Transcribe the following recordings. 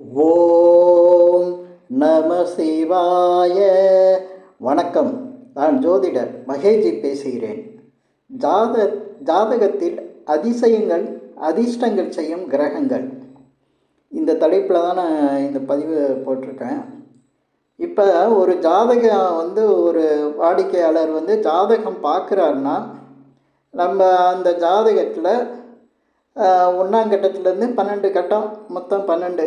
ஓம் நம சிவாய. வணக்கம். நான் ஜோதிடர் மகேஜி பேசுகிறேன். ஜாத ஜாதகத்தில் அதிசயங்கள் அதிர்ஷ்டங்கள் செய்யும் கிரகங்கள். இந்த தலைப்பில் தான் நான் இந்த பதிவு போட்டிருக்கேன். இப்போ ஒரு ஜாதகம் வந்து ஒரு வாடிக்கையாளர் வந்து ஜாதகம் பார்க்குறாருன்னா நம்ம அந்த ஜாதகத்தில் ஒன்றாம் கட்டத்துலேருந்து பன்னெண்டு கட்டம் மொத்தம் பன்னெண்டு.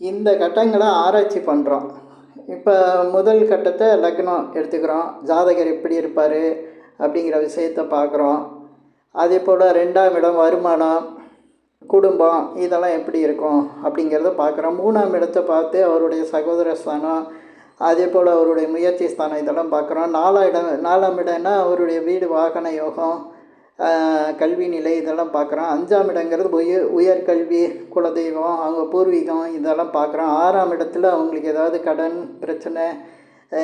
இந்த கட்டங்களை ஆராய்ச்சி பண்ணுறோம் இப்போ முதல் கட்டத்தை லக்னம் எடுத்துக்கிறோம். ஜாதகர் எப்படி இருப்பார் அப்படிங்கிற விஷயத்தை பார்க்குறோம். அதே போல் ரெண்டாம் இடம் வருமானம் குடும்பம் இதெல்லாம் எப்படி இருக்கும் அப்படிங்கிறத பார்க்குறோம். மூணாம் இடத்தை பார்த்து அவருடைய சகோதர ஸ்தானம் அதே போல் அவருடைய முயற்சி ஸ்தானம் இதெல்லாம் பார்க்குறோம். நாலாம் இடம் நாலாம் இடம்னா அவருடைய வீடு வாகன யோகம் கல்வி நிலை இதெல்லாம் பார்க்குறோம் அஞ்சாம் இடங்கிறது உயர் உயர்கல்வி குலதெய்வம் அவங்க பூர்வீகம் இதெல்லாம் பார்க்குறோம் ஆறாம் இடத்துல அவங்களுக்கு ஏதாவது கடன் பிரச்சனை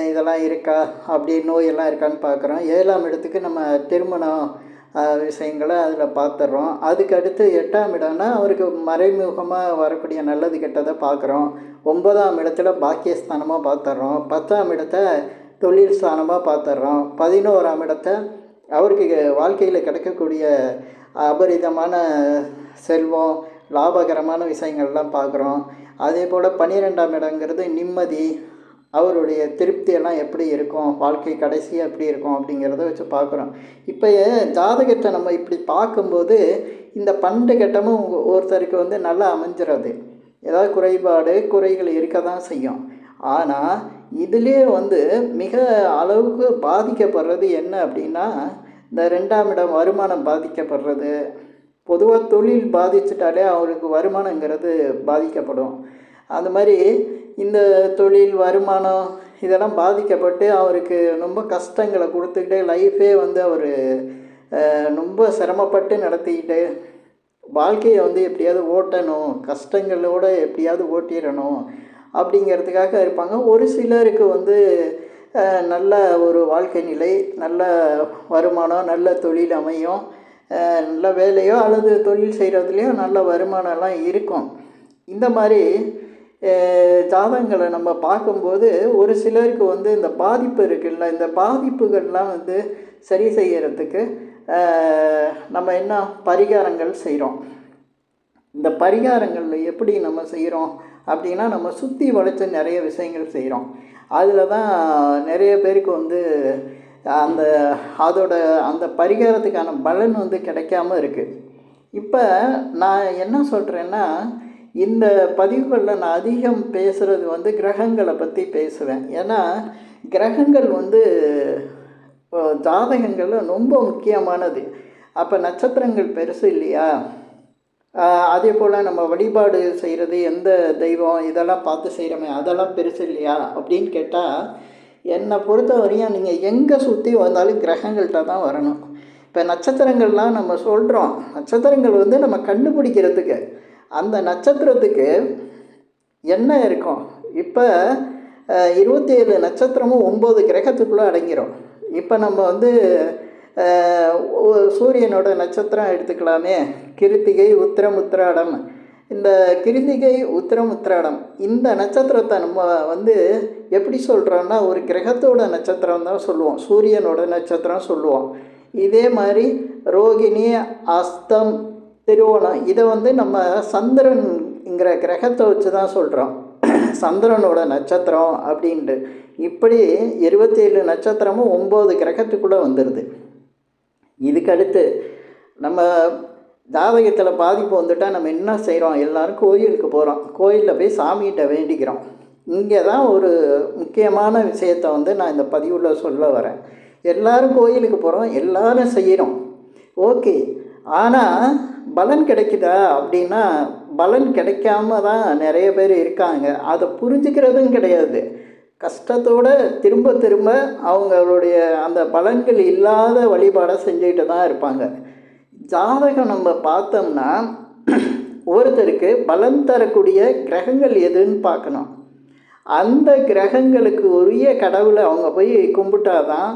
இதெல்லாம் இருக்கா? அப்படி நோயெல்லாம் இருக்கான்னு பார்க்குறோம் ஏழாம் இடத்துக்கு நம்ம திருமணம் விஷயங்களை அதில் பார்த்துட்றோம். அதுக்கு அடுத்து எட்டாம் இடம்னா அவருக்கு மறைமுகமாக வரக்கூடிய நல்லது கெட்டதை பார்க்குறோம். ஒன்பதாம் இடத்துல பாக்கியஸ்தானமாக பார்த்துட்றோம். பத்தாம் இடத்த தொழில் ஸ்தானமாக பார்த்துட்றோம். பதினோராம் இடத்த அவருக்கு வாழ்க்கையில் கிடைக்கக்கூடிய அபரிதமான செல்வம் லாபகரமான விஷயங்கள்லாம் பார்க்குறோம். அதே போல் பன்னிரெண்டாம் இடங்கிறது நிம்மதி அவருடைய திருப்தியெல்லாம் எப்படி இருக்கும் வாழ்க்கை கடைசியாக எப்படி இருக்கும் அப்படிங்கிறத வச்சு பார்க்குறோம். இப்போ ஜாதகத்தை நம்ம இப்படி பார்க்கும்போது இந்த பண்டு கட்டமும் ஒருத்தருக்கு வந்து நல்லா அமைஞ்சிடாது ஏதாவது குறைபாடு குறைகள் இருக்க தான் செய்யும். ஆனால் இதுலேயே வந்து மிக அளவுக்கு பாதிக்கப்படுறது என்ன அப்படின்னா இந்த ரெண்டாம் இடம் வருமானம் பாதிக்கப்படுறது. பொதுவாக தொழில் பாதிச்சிட்டாலே அவருக்கு வருமானங்கிறது பாதிக்கப்படும். அந்த மாதிரி இந்த தொழில் வருமானம் இதெல்லாம் பாதிக்கப்பட்டு அவருக்கு ரொம்ப கஷ்டங்களை கொடுத்துக்கிட்டே லைஃபே வந்து அவர் ரொம்ப சிரமப்பட்டு நடத்திக்கிட்டு வாழ்க்கையை வந்து எப்படியாவது ஓட்டணும் கஷ்டங்களோடு எப்படியாவது ஓட்டிடணும். அப்படிங்கிறதுக்காக இருப்பாங்க. ஒரு சிலருக்கு வந்து நல்ல ஒரு வாழ்க்கை நிலை நல்ல வருமானம் நல்ல தொழில் அமையும் நல்ல வேலையோ அல்லது தொழில் செய்கிறதுலையோ நல்ல வருமானம்லாம் இருக்கும். இந்த மாதிரி ஜாதகங்களை நம்ம பார்க்கும்போது ஒரு சிலருக்கு வந்து இந்த பாதிப்பு இருக்குல்ல இந்த பாதிப்புகள்லாம் வந்து சரி செய்கிறதுக்கு நம்ம என்ன பரிகாரங்கள் செய்கிறோம் இந்த பரிகாரங்கள் எப்படி நம்ம செய்கிறோம் அப்படின்னா நம்ம சுற்றி வளைச்ச நிறைய விஷயங்கள் செய்கிறோம் அதில் தான் நிறைய பேருக்கு வந்து அந்த அதோட அந்த பரிகாரத்துக்கான பலன் வந்து கிடைக்காம இருக்குது இப்போ நான் என்ன சொல்கிறேன்னா இந்த பதிவுகளில் நான் அதிகம் பேசுகிறது வந்து கிரகங்களை பற்றி பேசுவேன். ஏன்னா கிரகங்கள் வந்து ஜாதகங்களில் ரொம்ப முக்கியமானது. அப்போ நட்சத்திரங்கள் பெருசு இல்லையா? அதே போல் நம்ம வழிபாடு செய்கிறது எந்த தெய்வம் இதெல்லாம் பார்த்து செய்கிறோமே அதெல்லாம் பெருசு இல்லையா? அப்படின்னு கேட்டால் என்னை பொறுத்த வரையும் நீங்கள் எங்கே சுற்றி வந்தாலும் கிரகங்கள்கிட்ட தான் வரணும். இப்போ நட்சத்திரங்கள்லாம் நம்ம சொல்கிறோம் நட்சத்திரங்கள் வந்து நம்ம கண்டுபிடிக்கிறதுக்கு. அந்த நட்சத்திரத்துக்கு என்ன இருக்கும்? இப்போ இருபத்தி ஏழு நட்சத்திரமும் ஒம்பது கிரகத்துக்குள்ளே அடங்கிடும் இப்போ நம்ம வந்து சூரியனோட நட்சத்திரம் எடுத்துக்கலாமே. கிருத்திகை உத்திரம் உத்திராடம் இந்த கிருத்திகை உத்திரம் உத்திராடம் இந்த நட்சத்திரத்தை நம்ம வந்து எப்படி சொல்கிறோன்னா ஒரு கிரகத்தோட நட்சத்திரம் தான் சொல்லுவோம். சூரியனோட நட்சத்திரம் சொல்லுவோம். இதே மாதிரி ரோகிணி அஸ்தம் திருவோணம் இதை வந்து நம்ம சந்திரன்ங்கிற கிரகத்தை வச்சு தான் சொல்கிறோம் சந்திரனோட நட்சத்திரம் அப்படின்ட்டு. இப்படி இருபத்தேழு நட்சத்திரமும் ஒம்பது கிரகத்துக்குள்ளே வந்துடுது இதுக்கு அடுத்து நம்ம ஜாதகத்தில் பாதிப்பு வந்துட்டால் நம்ம என்ன செய்கிறோம் எல்லோரும் கோயிலுக்கு போகிறோம் கோயிலில் போய் சாமிகிட்ட வேண்டிக்கிறோம். இங்கே தான் ஒரு முக்கியமான விஷயத்தை வந்து நான் இந்த பதிவில் சொல்ல வரேன். எல்லோரும் கோயிலுக்கு போகிறோம் எல்லோரும் செய்கிறோம் ஓகே. ஆனால் பலன் கிடைக்குதா? அப்படின்னா பலன் கிடைக்காம தான் நிறைய பேர் இருக்காங்க. அதை புரிஞ்சுக்கிறதும் கிடையாது. கஷ்டத்தோடு திரும்ப திரும்ப அவங்களுடைய அந்த பலன்கள் இல்லாத வழிபாடை செஞ்சுக்கிட்டு தான் இருப்பாங்க. ஜாதகம் நம்ம பார்த்தோம்னா ஒருத்தருக்கு பலன் தரக்கூடிய கிரகங்கள் எதுன்னு பார்க்கணும். அந்த கிரகங்களுக்கு உரிய கடவுளை அவங்க போய் கும்பிட்டாதான்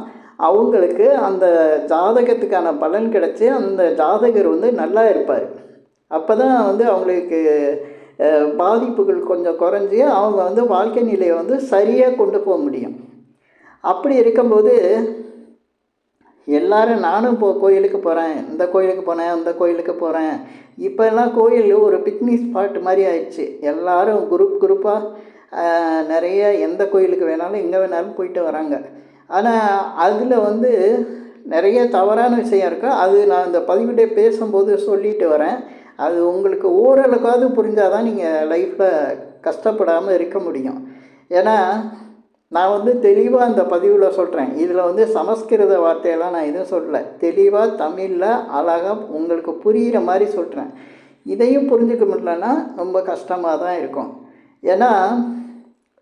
அவங்களுக்கு அந்த ஜாதகத்துக்கான பலன் கிடச்சி அந்த ஜாதகர் வந்து நல்லா இருப்பார். அப்போ தான் வந்து அவங்களுக்கு பாதிப்புகள் கொஞ்சம் குறைஞ்சி அவங்க வந்து வாழ்க்கை நிலையை வந்து சரியாக கொண்டு போக முடியும். அப்படி இருக்கும்போது எல்லாரும் நானும் இப்போ கோயிலுக்கு போகிறேன் இந்த கோயிலுக்கு போனேன் அந்த கோயிலுக்கு போகிறேன் இப்போல்லாம் கோயில் ஒரு பிக்னிக் ஸ்பாட் மாதிரி ஆயிடுச்சு. எல்லாரும் குரூப் குரூப்பாக நிறைய எந்த கோயிலுக்கு வேணாலும் எங்கே வேணாலும் போயிட்டு வராங்க. ஆனால் அதில் வந்து நிறைய தவறான விஷயம் இருக்குது அது நான் இந்த பதிவுகிட்டே பேசும்போது சொல்லிட்டு வரேன். அது உங்களுக்கு ஓரளவுக்காவது புரிஞ்சாதான் நீங்கள் லைஃப்பில் கஷ்டப்படாமல் இருக்க முடியும். ஏன்னா நான் வந்து தெளிவாக அந்த பதிவில் சொல்கிறேன் இதில் வந்து சமஸ்கிருத வார்த்தையெல்லாம் நான் எதுவும் சொல்லலை. தெளிவாக தமிழில் அழகாக உங்களுக்கு புரிகிற மாதிரி சொல்கிறேன் இதையும் புரிஞ்சுக்க முடியலன்னா ரொம்ப கஷ்டமாக தான் இருக்கும். ஏன்னா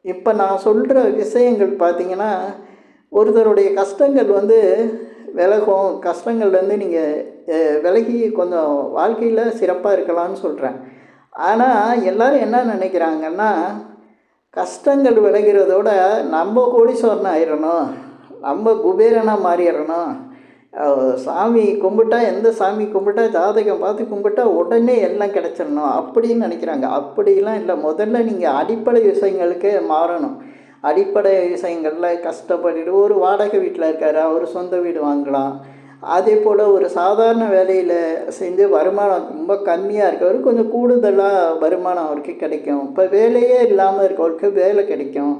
இப்போ நான் சொல்கிற விஷயங்கள் பார்த்தீங்கன்னா ஒருத்தருடைய கஷ்டங்கள் வந்து விலகும். கஷ்டங்கள்லேருந்து நீங்கள் விலகி கொஞ்சம் வாழ்க்கையில் சிறப்பாக இருக்கலாம்னு சொல்கிறேன் ஆனால் எல்லோரும் என்ன நினைக்கிறாங்கன்னா கஷ்டங்கள் விலகிறதோட நம்ம கோடீஸ்வரன் ஆயிடணும் நம்ம குபேரனாக மாறிடணும். சாமி கும்பிட்டா எந்த சாமி கும்பிட்டா ஜாதகம் பார்த்து கும்பிட்டா உடனே எல்லாம் கிடச்சிடணும் அப்படின்னு நினைக்கிறாங்க. அப்படிலாம் இல்லை. முதல்ல நீங்கள் அடிப்படை விஷயங்களுக்கு மாறணும். அடிப்படை விஷயங்களில் கஷ்டப்பட்டுட்டு ஒரு வாடகை வீட்டில் இருக்காரு அவர் சொந்த வீடு வாங்கலாம். அதே போல் ஒரு சாதாரண வேலையில் செஞ்சு வருமானம் ரொம்ப கம்மியாக இருக்கவர் கொஞ்சம் கூடுதலாக வருமானம் அவருக்கு கிடைக்கும். இப்போ வேலையே இல்லாமல் இருக்கவருக்கு வேலை கிடைக்கும்.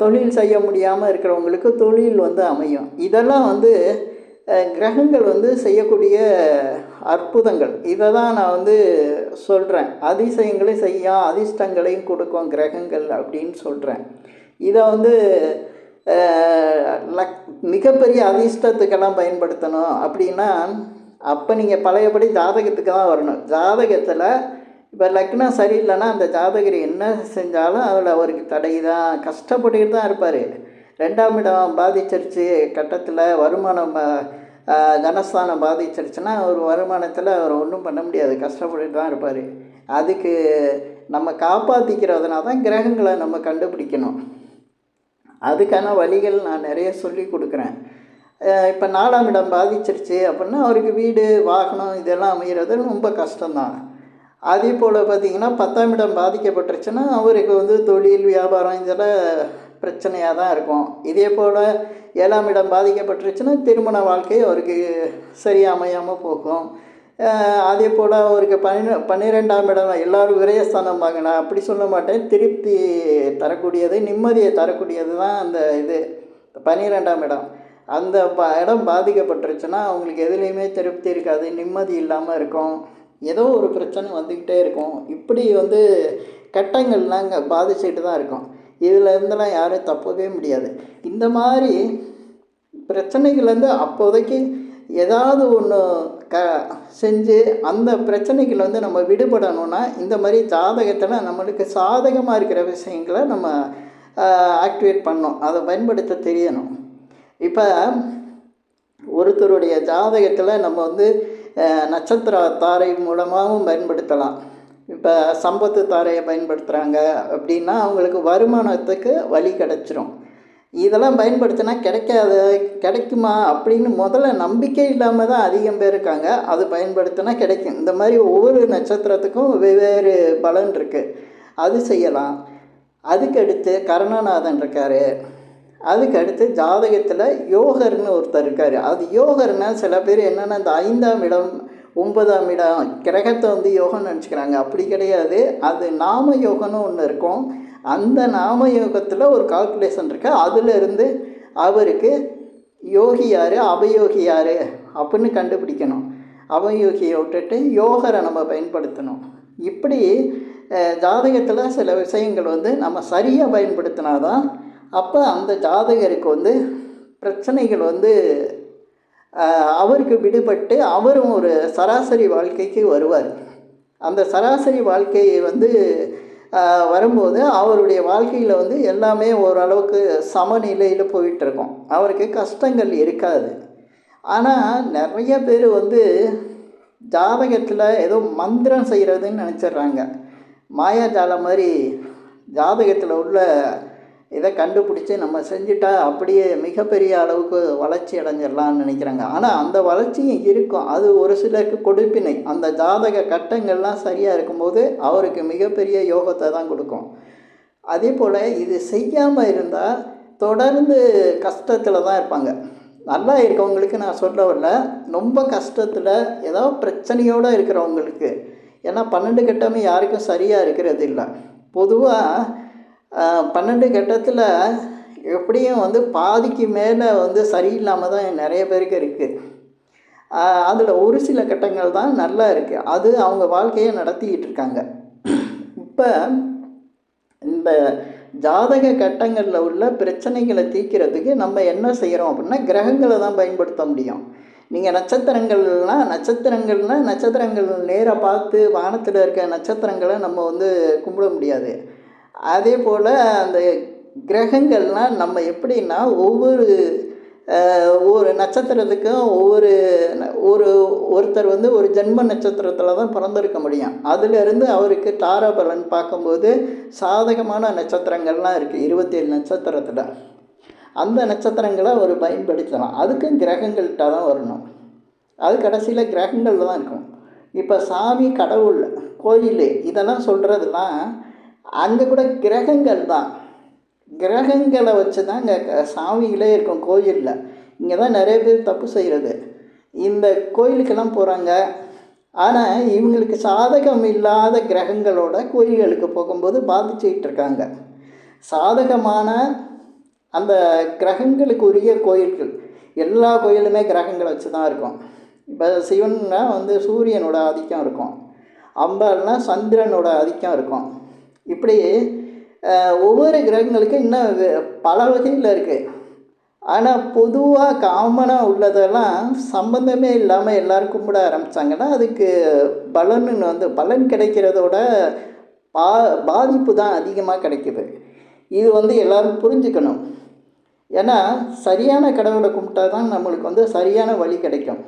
தொழில் செய்ய முடியாமல் இருக்கிறவங்களுக்கு தொழில் வந்து அமையும். இதெல்லாம் வந்து கிரகங்கள் வந்து செய்யக்கூடிய அற்புதங்கள். இதை தான் நான் வந்து சொல்கிறேன் அதிசயங்களையும் செய்யும் அதிர்ஷ்டங்களையும் கொடுக்கும் கிரகங்கள் அப்படின்னு சொல்கிறேன் இதை வந்து லக் மிகப்பெரிய அதிர்ஷ்டத்துக்கெல்லாம் பயன்படுத்தணும். அப்படின்னா அப்போ நீங்கள் பழையபடி ஜாதகத்துக்கு தான் வரணும். ஜாதகத்தில் இப்போ லக்னம் சரியில்லைன்னா அந்த ஜாதகர் என்ன செஞ்சாலும் அதில் அவருக்கு தடை தான். கஷ்டப்பட்டுக்கிட்டு தான் இருப்பார். ரெண்டாம் இடம் பாதிச்சிருச்சு கட்டத்தில் வருமானம் தனஸ்தானம் பாதிச்சிருச்சுன்னா அவர் வருமானத்தில் அவர் ஒன்றும் பண்ண முடியாது. கஷ்டப்பட்டுட்டு தான் இருப்பார். அதுக்கு நம்ம காப்பாற்றிக்கிறதுனால தான் கிரகங்களை நம்ம கண்டுபிடிக்கணும். அதுக்கான வழிகள் நான் நிறைய சொல்லி கொடுக்குறேன். இப்போ நாலாம் இடம் பாதிச்சிருச்சு அப்படின்னா அவருக்கு வீடு வாகனம் இதெல்லாம் அமைகிறது ரொம்ப கஷ்டம்தான். அதே போல் பார்த்திங்கன்னா பத்தாம் இடம் பாதிக்கப்பட்டுருச்சுன்னா அவருக்கு வந்து தொழில் வியாபாரம் இதெல்லாம் பிரச்சனையாக தான் இருக்கும். இதே போல் ஏழாம் இடம் பாதிக்கப்பட்டுருச்சுன்னா திருமண வாழ்க்கை அவருக்கு சரியாக அமையாமல் போகும். அதே போல் அவருக்கு பன்னிரெ பன்னிரெண்டாம் இடம் எல்லாரும் விரயஸ்தானம் வாங்கினா அப்படி சொல்ல மாட்டேன். திருப்தி தரக்கூடியது நிம்மதியை தரக்கூடியது தான் அந்த இது. பன்னிரெண்டாம் இடம். அந்த ப இடம் பாதிக்கப்பட்டுருச்சுன்னா அவங்களுக்கு எதுலேயுமே திருப்தி இருக்காது நிம்மதி இல்லாமல் இருக்கும். ஏதோ ஒரு பிரச்சனை வந்துக்கிட்டே இருக்கும். இப்படி வந்து கட்டங்கள்லாம் அங்கே பாதிச்சுட்டு தான் இருக்கும். இதில் இருந்தெல்லாம் யாரும் தப்பவே முடியாது. இந்த மாதிரி பிரச்சனைகள் வந்து அப்போதைக்கு ஏதாவது ஒன்று க செஞ்சு அந்த பிரச்சனைகள் வந்து நம்ம விடுபடணும்னா இந்த மாதிரி ஜாதகத்தில் நம்மளுக்கு சாதகமாக இருக்கிற விஷயங்களை நம்ம ஆக்டிவேட் பண்ணணும். அதை பயன்படுத்த தெரியணும். இப்போ ஒருத்தருடைய ஜாதகத்தில் நம்ம வந்து நட்சத்திர தாரை மூலமாகவும் பயன்படுத்தலாம். இப்போ சம்பத்து தாரையை பயன்படுத்துகிறாங்க அப்படின்னா அவங்களுக்கு வருமானத்துக்கு வழி கிடச்சிரும். இதெல்லாம் பயன்படுத்தினா கிடைக்காது கிடைக்குமா அப்படின்னு முதல்ல நம்பிக்கை இல்லாமல் தான் அதிகம் பேர் இருக்காங்க. அது பயன்படுத்தினா கிடைக்கும். இந்த மாதிரி ஒவ்வொரு நட்சத்திரத்துக்கும் வெவ்வேறு பலன் இருக்குது அது செய்யலாம். அதுக்கடுத்து கருணாநாதன் இருக்கார். அதுக்கடுத்து ஜாதகத்தில் யோகர்னு ஒருத்தர் இருக்கார். அது யோகர்னா சில பேர் என்னென்னா இந்த ஐந்தாம் இடம் ஒன்பதாம் இடம் கிரகத்தை வந்து யோகம்னு நினச்சிக்கிறாங்க. அப்படி கிடையாது. அது நாம யோகம்னு ஒன்று இருக்கும். அந்த நாம யோகத்தில் ஒரு கால்குலேஷன் இருக்கு. அதுல இருந்து அவருக்கு யோகி யார்? அபயோகி யார்? அப்படின்னு கண்டுபிடிக்கணும். அவயோகியை விட்டுட்டு யோகரை நம்ம பயன்படுத்தணும். இப்படி ஜாதகத்தில் சில விஷயங்கள் வந்து நம்ம சரியாக பயன்படுத்தினாதான் அப்போ அந்த ஜாதகருக்கு வந்து பிரச்சனைகள் வந்து அவருக்கு விடுபட்டு அவரும் ஒரு சராசரி வாழ்க்கைக்கு வருவார். அந்த சராசரி வாழ்க்கையை வந்து வரும்போது அவருடைய வாழ்க்கையில் வந்து எல்லாமே ஓரளவுக்கு சமநிலையில் போயிட்டுருக்கோம். அவருக்கு கஷ்டங்கள் இருக்காது. ஆனால் நிறைய பேர் வந்து ஜாதகத்தில் ஏதோ மந்திரம் செய்கிறதுன்னு நினச்சிடுறாங்க. மாயாஜாலம் மாதிரி ஜாதகத்தில் உள்ள இதை கண்டுபிடிச்சி நம்ம செஞ்சுட்டா அப்படியே மிகப்பெரிய அளவுக்கு வளர்ச்சி அடைஞ்சிடலாம்னு நினைக்கிறாங்க. ஆனால் அந்த வளர்ச்சியும் இருக்கும். அது ஒரு சிலருக்கு கொடுப்பினை. அந்த ஜாதக கட்டங்கள்லாம் சரியாக இருக்கும்போது அவருக்கு மிகப்பெரிய யோகத்தை தான் கொடுக்கும். அதே போல் இது செய்யாமல் இருந்தால் தொடர்ந்து கஷ்டத்தில் தான் இருப்பாங்க. நல்லா இருக்கவங்களுக்கு நான் சொல்ல வரல. ரொம்ப கஷ்டத்தில் ஏதோ பிரச்சனையோடு இருக்கிறவங்களுக்கு. ஏன்னா பன்னெண்டு கட்டமே யாருக்கும் சரியாக இருக்கிறது இல்லை. பொதுவாக பன்னெண்டு கட்டத்தில் எப்படியும் வந்து பாதிக்கு மேலே வந்து சரியில்லாமல் தான் நிறைய பேருக்கு இருக்குது அதில் ஒரு சில கட்டங்கள் தான் நல்லா இருக்குது அது அவங்க வாழ்க்கையை நடத்திக்கிட்டு இருக்காங்க. இப்போ இந்த ஜாதக கட்டங்களில் உள்ள பிரச்சனைகளை தீர்க்கிறதுக்கு நம்ம என்ன செய்கிறோம் அப்படின்னா கிரகங்களை தான் பயன்படுத்த முடியும். நீங்கள் நட்சத்திரங்கள்லாம் நட்சத்திரங்கள்னால் நட்சத்திரங்கள் நேராக பார்த்து வானத்தில் இருக்க நட்சத்திரங்களை நம்ம வந்து கும்பிட முடியாது. அதே போல் அந்த கிரகங்கள்லாம் நம்ம எப்படின்னா ஒவ்வொரு ஒரு நட்சத்திரத்துக்கும் ஒவ்வொரு ஒரு ஒருத்தர் வந்து ஒரு ஜென்ம நட்சத்திரத்தில் தான் பிறந்திருக்க முடியும். அதிலிருந்து அவருக்கு தாரா பலன் பார்க்கும்போது சாதகமான நட்சத்திரங்கள்லாம் இருக்குது இருபத்தேழு நட்சத்திரத்தில். அந்த நட்சத்திரங்களை அவர் பயன்படுத்தலாம். அதுக்கும் கிரகங்கள்கிட்ட தான் வரணும். அது கடைசியில் கிரகங்களில் தான் இருக்கும். இப்போ சாமி கடவுள் கோயில் இதெல்லாம் சொல்கிறதுலாம் அங்கே கூட கிரகங்கள் தான். கிரகங்களை வச்சு தான் இங்கே சாமிகளே இருக்கும் கோயிலில். இங்கே தான் நிறைய பேர் தப்பு செய்கிறது இந்த கோயிலுக்கெல்லாம் போகிறாங்க ஆனால் இவங்களுக்கு சாதகம் இல்லாத கிரகங்களோட கோயில்களுக்கு போகும்போது பாதிச்சுக்கிட்டு இருக்காங்க. சாதகமான அந்த கிரகங்களுக்கு உரிய கோயில்கள். எல்லா கோயிலுமே கிரகங்களை வச்சு தான் இருக்கும். இப்போ சிவன்னா வந்து சூரியனோட ஆதிக்கம் இருக்கும். அம்பாள்னா சந்திரனோட ஆதிக்கம் இருக்கும். இப்படி ஒவ்வொரு கிரகங்களுக்கும் இன்னும் பல வகையில் இருக்குது ஆனால் பொதுவாக காமனாக உள்ளதெல்லாம் சம்மந்தமே இல்லாமல் எல்லோரும் கும்பிட ஆரம்பித்தாங்கன்னா அதுக்கு பலன்னு வந்து பலன் கிடைக்கிறதோட பா பாதிப்பு தான் அதிகமாக கிடைக்குது. இது வந்து எல்லோரும் புரிஞ்சுக்கணும். ஏன்னா சரியான கடவுளை கும்பிட்டா தான் நம்மளுக்கு வந்து சரியான வழி கிடைக்கும்.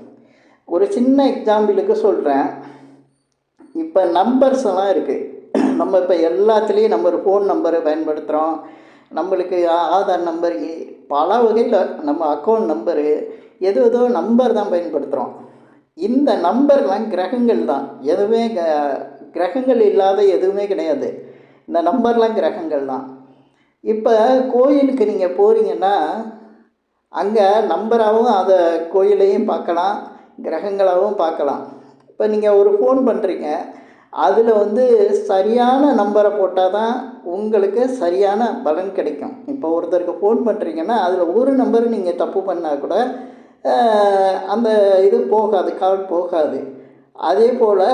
ஒரு சின்ன எக்ஸாம்பிளுக்கு சொல்கிறேன் இப்போ நம்பர்ஸ் எல்லாம் இருக்குது நம்ம இப்போ எல்லாத்துலேயும் நம்ம ஒரு ஃபோன் நம்பரை பயன்படுத்துகிறோம் நம்மளுக்கு ஆதார் நம்பர் பல வகையில் நம்ம அக்கௌண்ட் நம்பரு எது எதோ நம்பர் தான் பயன்படுத்துகிறோம் இந்த நம்பர்லாம் கிரகங்கள் தான். எதுவுமே க கிரகங்கள் இல்லாத எதுவுமே கிடையாது. இந்த நம்பர்லாம் கிரகங்கள் தான். இப்போ கோயிலுக்கு நீங்கள் போகிறீங்கன்னா அங்கே நம்பராகவும் அதை கோயிலையும் பார்க்கலாம் கிரகங்களாகவும் பார்க்கலாம். இப்போ நீங்கள் ஒரு ஃபோன் பண்ணுறீங்க அதில் வந்து சரியான நம்பரை போட்டால் தான் உங்களுக்கு சரியான பலன் கிடைக்கும். இப்போ ஒருத்தருக்கு ஃபோன் பண்ணுறீங்கன்னா அதில் ஒரு நம்பர் நீங்கள் தப்பு பண்ணால் கூட அந்த இது போகாது கால் போகாது. அதே போல்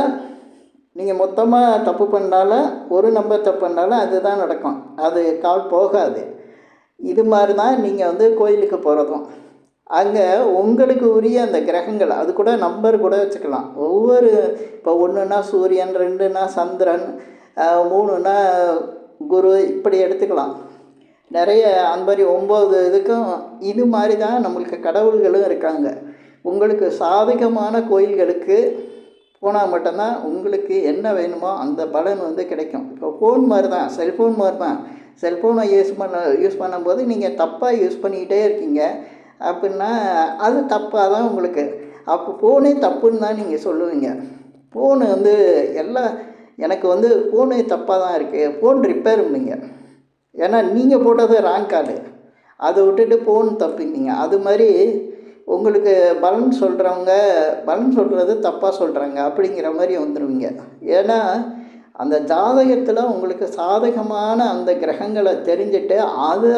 நீங்கள் மொத்தமாக தப்பு பண்ணாலும் ஒரு நம்பர் தப்பு பண்ணாலும் அதுதான் நடக்கும். அது கால் போகாது. இது மாதிரி தான் நீங்கள் வந்து கோயிலுக்கு போகிறதும் அங்கே உங்களுக்கு உரிய அந்த கிரகங்கள் அது கூட நம்பர் கூட வச்சுக்கலாம். ஒவ்வொரு இப்போ ஒன்றுனா சூரியன் ரெண்டுனா சந்திரன் மூணுனா குரு இப்படி எடுத்துக்கலாம். நிறைய அந்த மாதிரி ஒம்பது இதுக்கும் இது மாதிரி தான் நம்மளுக்கு கடவுள்களும் இருக்காங்க. உங்களுக்கு சாதகமான கோயில்களுக்கு போனால் மட்டும்தான் உங்களுக்கு என்ன வேணுமோ அந்த பலன் வந்து கிடைக்கும். இப்போ ஃபோன் மாதிரி தான் செல்ஃபோன் மாதிரி தான் செல்ஃபோனை யூஸ் பண்ண யூஸ் பண்ணும்போது நீங்கள் தப்பாக யூஸ் பண்ணிக்கிட்டே இருக்கீங்க. அப்படின்னா அது தப்பாக தான் உங்களுக்கு. அப்போ ஃபோனே தப்புன்னு தான் நீங்கள் சொல்லுவீங்க. ஃபோனு வந்து எல்லாம் எனக்கு வந்து ஃபோனே தப்பாக தான் இருக்குது ஃபோன் ரிப்பேரும்பீங்க ஏன்னா நீங்கள் போட்டது ராங் கார்டு அதை விட்டுட்டு ஃபோன் தப்பிங்க அது மாதிரி உங்களுக்கு பலன் சொல்கிறவங்க பலன் சொல்கிறது தப்பாக சொல்கிறாங்க அப்படிங்கிற மாதிரி வந்துடுவீங்க ஏன்னா அந்த ஜாதகத்தில் உங்களுக்கு சாதகமான அந்த கிரகங்களை தெரிஞ்சுட்டு அதை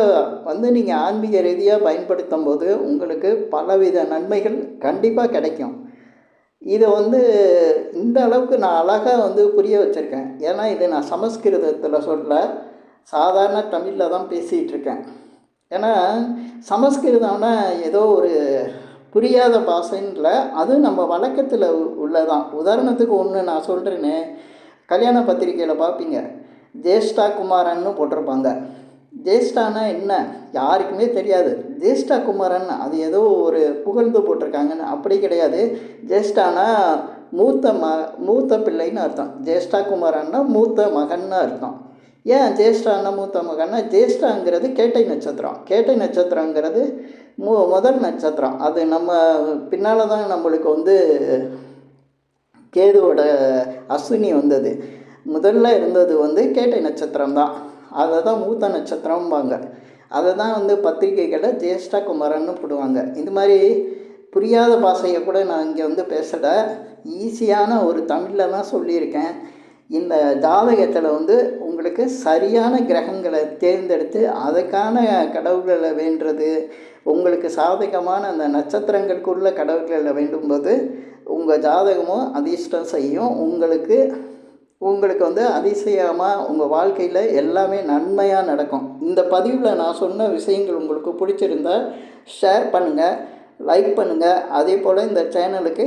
வந்து நீங்கள் ஆன்மீக ரீதியாக பயன்படுத்தும் போது உங்களுக்கு பலவித நன்மைகள் கண்டிப்பாக கிடைக்கும். இதை வந்து இந்த அளவுக்கு நான் அழகாக வந்து புரிய வச்சுருக்கேன். ஏன்னா இது நான் சமஸ்கிருதத்தில் சொல்ல சாதாரண தமிழில் தான் பேசிகிட்டு இருக்கேன். ஏன்னா சமஸ்கிருதம்னா ஏதோ ஒரு புரியாத பாஷைன்ல அது நம்ம வழக்கத்தில் உள்ளதான். உதாரணத்துக்கு ஒன்று நான் சொல்கிறேன்னு கல்யாண பத்திரிக்கையில் பார்ப்பீங்க ஜேஷ்டா குமாரன்னு போட்டிருப்பாங்க. ஜேஷ்டானா என்ன? யாருக்குமே தெரியாது. ஜேஷ்டா குமாரன் அது ஏதோ ஒரு புகழ்ந்து போட்டிருக்காங்கன்னு. அப்படி கிடையாது. ஜேஷ்டானா மூத்த ம மூத்த பிள்ளைன்னு அர்த்தம். ஜேஷ்டா குமாரன்னா மூத்த மகன்னு அர்த்தம். ஏன் ஜேஷ்டான்னா மூத்த மகன்னா? ஜேஷ்டாங்கிறது கேட்டை நட்சத்திரம். கேட்டை நட்சத்திரங்கிறது மு முதல் நட்சத்திரம். அது நம்ம பின்னால் தான் நம்மளுக்கு வந்து கேதுவோட அஸ்வினி வந்தது. முதல்ல இருந்தது வந்து கேட்டை நட்சத்திரம் தான் அதை தான் மூத்த நட்சத்திரம்பாங்க. அதை தான் வந்து பத்திரிகைகளில் ஜேஷ்டா குமரன்னு போடுவாங்க. இது மாதிரி புரியாத பாஷையை கூட நான் இங்கே வந்து பேசலை. ஈஸியான ஒரு தமிழில் தான் சொல்லியிருக்கேன். இந்த ஜாதகத்தில் வந்து உங்களுக்கு சரியான கிரகங்களை தேர்ந்தெடுத்து அதுக்கான கடவுள்களை வேண்டுறது உங்களுக்கு சாதகமான அந்த நட்சத்திரங்களுக்குள்ள கடவுள்களை வேண்டும்போது உங்கள் ஜாதகமும் அதிர்ஷ்டம் செய்யும். உங்களுக்கு உங்களுக்கு வந்து அதிசயமாக உங்கள் வாழ்க்கையில் எல்லாமே நன்மையாக நடக்கும். இந்த பதிவில் நான் சொன்ன விஷயங்கள் உங்களுக்கு பிடிச்சிருந்தா ஷேர் பண்ணுங்கள் லைக் பண்ணுங்கள் அதே போல் இந்த சேனலுக்கு